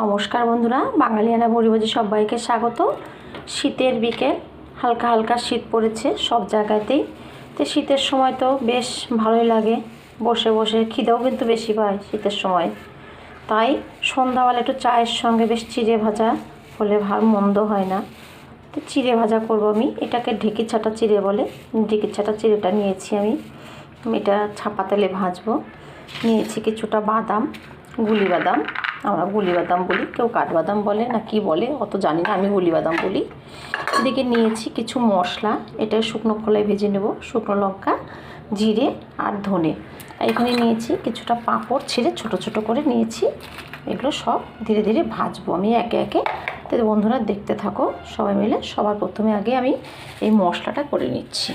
নমস্কার বন্ধুরা, বাঙালিয়ানা বড়িবাজি সবাইকে স্বাগত। শীতের বিকেল, হালকা হালকা শীত পড়েছে সব জায়গাতেই। তো শীতের সময় তো বেশ ভালোই লাগে, বসে বসে খিদেও কিন্তু বেশি পায় শীতের সময়। তাই সন্ধ্যাবেলা একটু চায়ের সঙ্গে বেশ চিড়ে ভাজা হলে ভার মন্দ হয় না। তো চিড়ে ভাজা করব আমি, এটাকে ঢেকি ছাটা চিড়ে বলে, ঢেকি ছাটা চিড়েটা নিয়েছি আমি। এটা ছাপা তেলে ভাজবো। নিয়েছি কিছুটা বাদাম, গুলি বাদাম। আমরা গুলি বাদাম বলি, কেউ কাঠবাদাম বলে না কি বলে, অত জানি না, আমি গুলি বাদাম বলি। এদিকে নিয়েছি কিছু মশলা, এটা শুকনো খোলায় ভেজে নেব, শুকনো লঙ্কা, জিরে আর ধনে। এখানে নিয়েছি কিছুটা পাঁপড় ছেড়ে ছোট ছোট করে নিয়েছি, এগুলো সব ধীরে ধীরে ভাজবো। আমি একে একে, তো বন্ধুরা দেখতে থাকো, সবাই মিলে, সবার প্রথমে আগে আমি এই মশলাটা করে নিচ্ছি।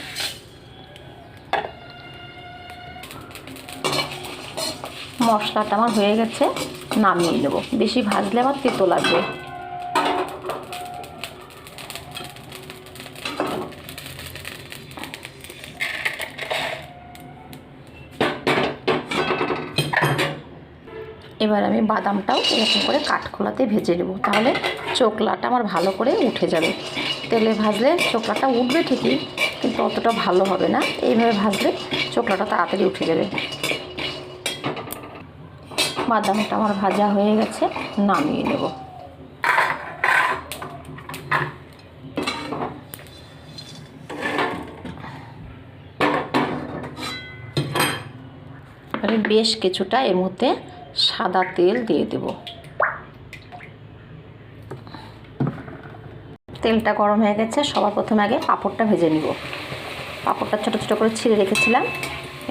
মশলাটা আমার হয়ে গেছে। নামিয়ে নেব। বেশি ভাজলে আমার তেতো লাগবে। এবার আমি বাদামটাও এরকম করে কাঠখোলাতে ভেজে নেব। তাহলে চোকলাটা আমার ভালো করে উঠে যাবে। তেলে ভাজলে চোকলাটা উঠবে ঠিকই, কিন্তু অতটা ভালো হবে না। এইভাবে ভাজলে চোকলাটা তাড়াতাড়ি উঠে যাবে। বাদামটা আমার ভাজা হয়ে গেছে, নামিয়ে নেব। এবারে বেশ কিছুটা এর মধ্যে সাদা তেল দিয়ে দেব। তেলটা গরম হয়ে গেছে, সবার প্রথমে আগে পাঁপড়টা ভেজে নিব। পাঁপড়টা ছোটো ছোটো করে ছিঁড়ে রেখেছিলাম,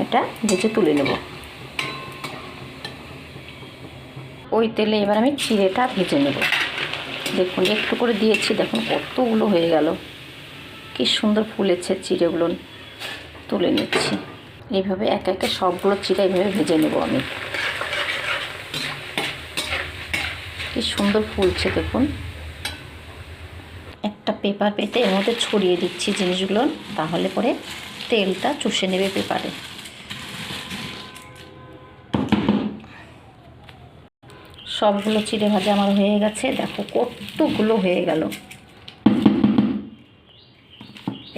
এটা ভেজে তুলে নেব। ওই তেলে এবার আমি চিড়েটা ভেজে নেব। দেখুন, একটু করে দিয়েছি, দেখুন কতগুলো হয়ে গেল। কি সুন্দর ফুলেছে চিড়েগুলো। তুলে নিচ্ছি। এইভাবে একে একে সবগুলো চিড়ে এইভাবে ভেজে নেব আমি। কি সুন্দর ফুলছে, দেখুন। একটা পেপার পেতে এর মধ্যে ছড়িয়ে দিচ্ছি জিনিসগুলো, তাহলে পরে তেলটা চুষে নেবে পেপারে। সবগুলো চিড়ে ভাজা আমার হয়ে গেছে। দেখো কতগুলো হয়ে গেল।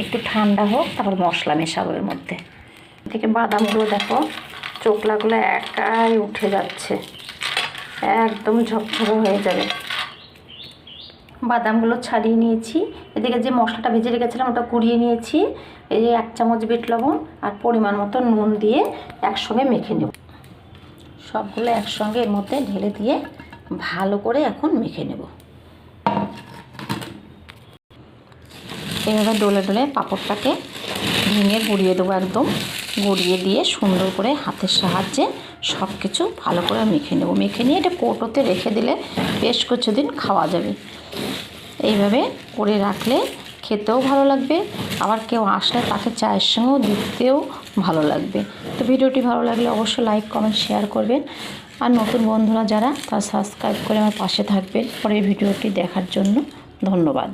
একটু ঠান্ডা হোক, তারপর মশলা মেশাবো এর মধ্যে। থেকে বাদামগুলো দেখো, চোখলাগুলো একাই উঠে যাচ্ছে। একদম ঝকঝকে হয়ে যাবে। বাদামগুলো ছাড়িয়ে নিয়েছি। এদিকে যে মশলাটা ভেজে রেখেছিলাম, ওটা কুড়িয়ে নিয়েছি। এই এক চামচ বিট লবণ আর পরিমাণ মতো নুন দিয়ে একসঙ্গে মেখে নেব। সবগুলো একসঙ্গে এর মধ্যে ঢেলে দিয়ে ভালো করে এখন মেখে নেব। এভাবে ডলে ডলে পাঁপড়টাকে ভেঙে গুঁড়িয়ে দেবো একদম। গুঁড়িয়ে দিয়ে সুন্দর করে হাতের সাহায্যে সব কিছু ভালো করে মেখে নেব। মেখে নিয়ে এটা কৌটোতে রেখে দিলে বেশ কিছুদিন খাওয়া যাবে। এইভাবে করে রাখলে খেতেও ভালো লাগবে, আবার কেউ আসলে তাকে চায়ের সঙ্গেও দিতেও ভালো লাগবে। তো ভিডিওটি ভালো লাগলে অবশ্যই লাইক কমেন্ট শেয়ার করবেন। আর নতুন বন্ধুরা যারা, তারা সাবস্ক্রাইব করে আমার পাশে থাকবেন পরের ভিডিওটি দেখার জন্য ধন্যবাদ।